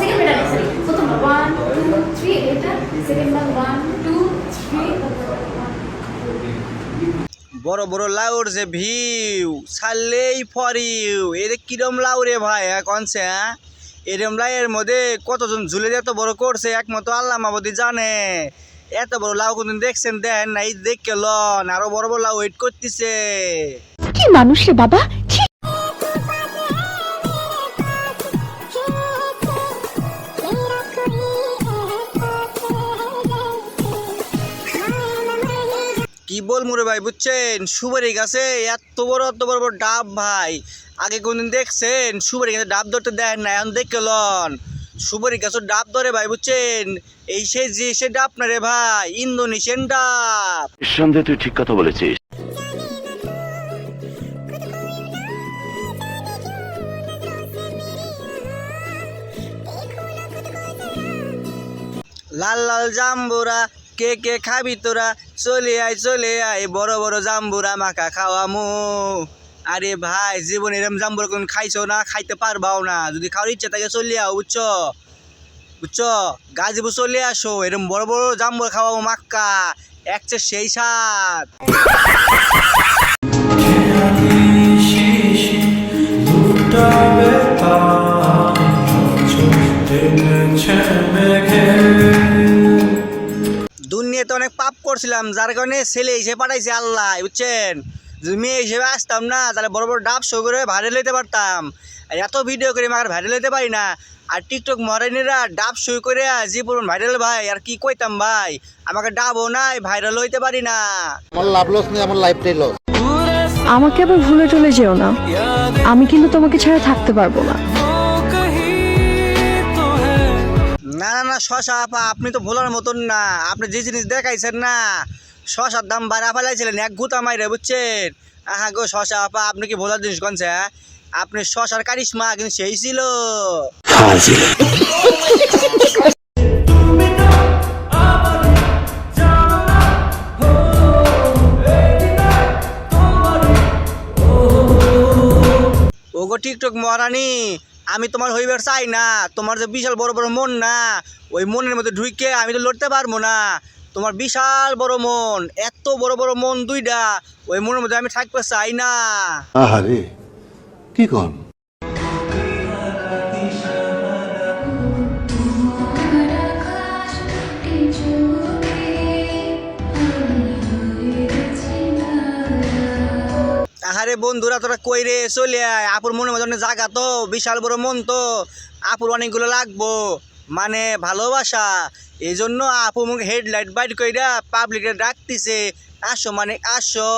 Second বেটা নেই sorry প্রথম ওয়ান টু থ্রি এটা সেকেন্ড বার ওয়ান টু থ্রি বড় বড় লাউর যে ভিউ ছাড়লেই ফর ইউ এর কিরম লাউ রে ভাই হ্যাঁ কনছে হ্যাঁ? এরম লাউয়ের মধ্যে কতজন ঝুলে এত বড় করছে একমাত্র আল্লাহ মাবদি জানে। এত বড় লাউ কোনদিন দেখছেন? দেন না এই দেখে লন। আরও বড় বড় লাউ ওয়েট করতেছে। কি মানুষ রে বাবা? কি বল মুরে ভাই বুঝছেন? সুপারি গাছে এত বড় এত বড় বড় ডাব ভাই। আগে কোনদিন দেখছেন? সুপারি গাছে ডাব ধরতে দেন না এখন দেখে লন সুপারি গাছে ডাব ধরে ভাই বুঝছেন? এই সেই যে সে ডাব না রে ভাই ইন্দোনেশিয়ান ডাব। নিঃসন্দেহে তুই ঠিক কথা বলেছিস। লাল লাল জাম্বুরা কে কে খাবি তোরা? চলে আয় চলে আয়, বড় বড় জাম্বুরা মাখা খাওয়ামু। আরে ভাই, জীবন এরম জাম্বুরা কোন খাইছো না, খাইতে পারবাও না। যদি খাওয়ার ইচ্ছা থাকে চলে আও, বুঝছ? বুঝছ? গাজীপুর চলে আসো, এরম বড় বড় জাম্বুরা খাওয়াবো মাক্কা। একচে সেই সাত পাপ করছিলাম যার কারণে ছেলে হিসেবে পাঠাইছে আল্লাহ বুঝছেন? যদি মেয়ে হিসেবে আসতাম না তাহলে বড় বড় ডাব শো করে ভাইরাল হইতে পারতাম। এত ভিডিও করে আমাকে ভাইরাল হইতে পারি না। আর টিকটক মরাইনিরা ডাব সই করে যে পড়ুন ভাইরাল ভাই আর কি কইতাম ভাই? আমাকে ডাবও নাই ভাইরাল হইতে পারি না। আমার লাভ লস নেই আমার লাইফটাই লস আমাকে আবার ভুলে চলে যেও না। আমি কিন্তু তোমাকে ছাড়া থাকতে পারব না। না শশা আপা, আপনি তো ভোলার মতন না। আপনি যে জিনিস দেখাইছেন না, শশার দাম বাড়া ফেলাইছিলেন, এক গুতা মাইরে, বুঝছেন? আহা গো শশা আপা, আপনি কি ভোলার জিনিস কনছে হ্যাঁ? আপনি শশার কারিশমা, কিন্তু সেই ছিল। টিকটক মহারানী আমি তোমার হইবার চাই না তোমার যে বিশাল বড় বড় মন না ওই মনের মধ্যে ঢুইকে আমি তো লড়তে পারব না। তোমার বিশাল বড় মন এত বড় বড় মন দুইটা ওই মনের মধ্যে আমি থাকতে চাই না। আহারে কি কন? আহারে বন্ধুরা, তোরা কই রে? চলে আয়। আপুর মনে মধ্যে জাগা তো, বিশাল বড় মন তো। আপুর অনেকগুলো লাগবো। মানে ভালোবাসা। এই জন্য আপু মুখে হেডলাইট বাইট কইরা পাবলিকে ডাকতিছে। আসো মানে আসো।